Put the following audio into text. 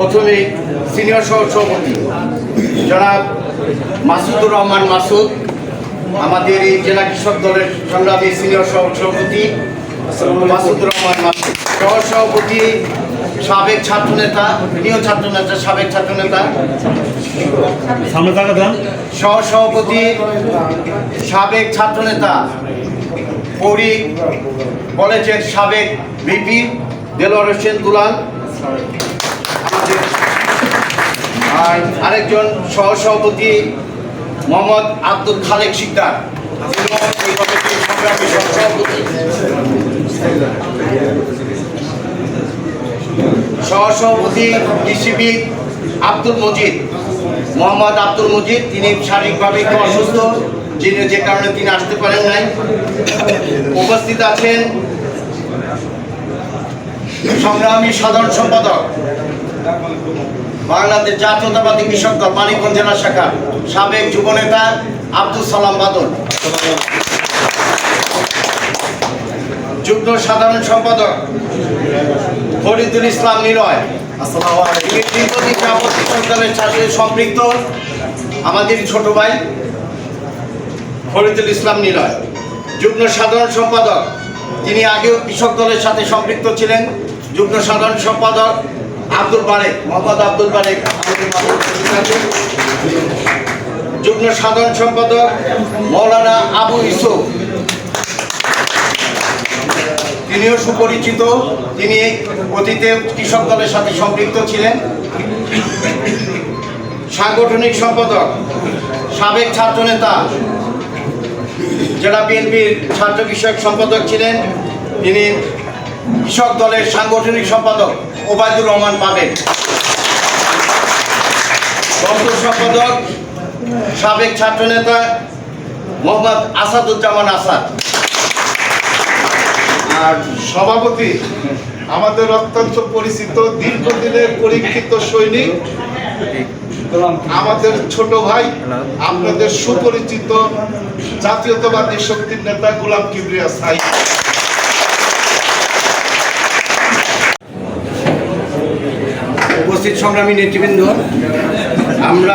প্রথমে সিনিয়র সহ সভাপতি জনাব মাসুদুর রহমান মাসুদ, আমাদের এই জেলা কৃষক দলের সংগ্রামী সিনিয়র সহ সভাপতি রহমান সহ সভাপতি সাবেক ছাত্রনেতা প্রিয় ছাত্রনেতা সাবেক ছাত্রনেতা। সহ সভাপতি সাবেক ছাত্রনেতা পৌরি কলেজের সাবেক ভিপি দেলোয়ার হোসেন দুলাল। আর আরেকজন সহ সভাপতি মোহাম্মদ আব্দুল খালেক শিকদার। তিনিও সহসভাপতি কৃষিবিদ আব্দুল মজিদ, মোহাম্মদ আব্দুল মজিদ, তিনি শারীরিকভাবে একটু অসুস্থ, যিনি যে কারণে তিনি আসতে পারেন নাই। উপস্থিত আছেন সংগ্রামী সাধারণ সম্পাদক, বাংলাদেশ জাতীয়তাবাদী কৃষক দল, মানিকগঞ্জ জেলা শাখা সাবেক যুবনেতা আব্দুল সালাম বাদল। যুগ্ম সাধারণ সম্পাদক ফরিদুল ইসলাম নিলয়। দীর্ঘদিন সাথে সম্পৃক্ত। আমাদের ছোট ভাই ফরিদুল ইসলাম নিলয়। যুগ্ম সাধারণ সম্পাদক। তিনি আগেও কৃষক দলের সাথে সম্পৃক্ত ছিলেন। যুগ্ম সাধারণ সম্পাদক আব্দুল বারেক মোহাম্মদ আব্দুল বারেক। যুগ্ম সাধারণ সম্পাদক মৌলানা আবু ইসুফ তিনিও সুপরিচিত। তিনি অতীতে কৃষক দলের সাথে সম্পৃক্ত ছিলেন। সাংগঠনিক সম্পাদক, সাবেক ছাত্রনেতা জেলা বিএনপির ছাত্র বিষয়ক সম্পাদক ছিলেন। তিনি কৃষক দলের সাংগঠনিক সম্পাদক ওবায়দুর রহমান পাবেন। দপ্তর সম্পাদক, সাবেক ছাত্রনেতা মোহাম্মদ আসাদুজ্জামান আসাদ। আর সভাপতি, আমাদের অত্যন্ত পরিচিত, দীর্ঘদিনের পরীক্ষিত সৈনিক, আমাদের ছোট ভাই, আপনাদের সুপরিচিত জাতীয়তাবাদী শক্তির নেতা গোলাম কিবরিয়া সাই। উপস্থিত সংগ্রামী নেতৃবৃন্দ, আমরা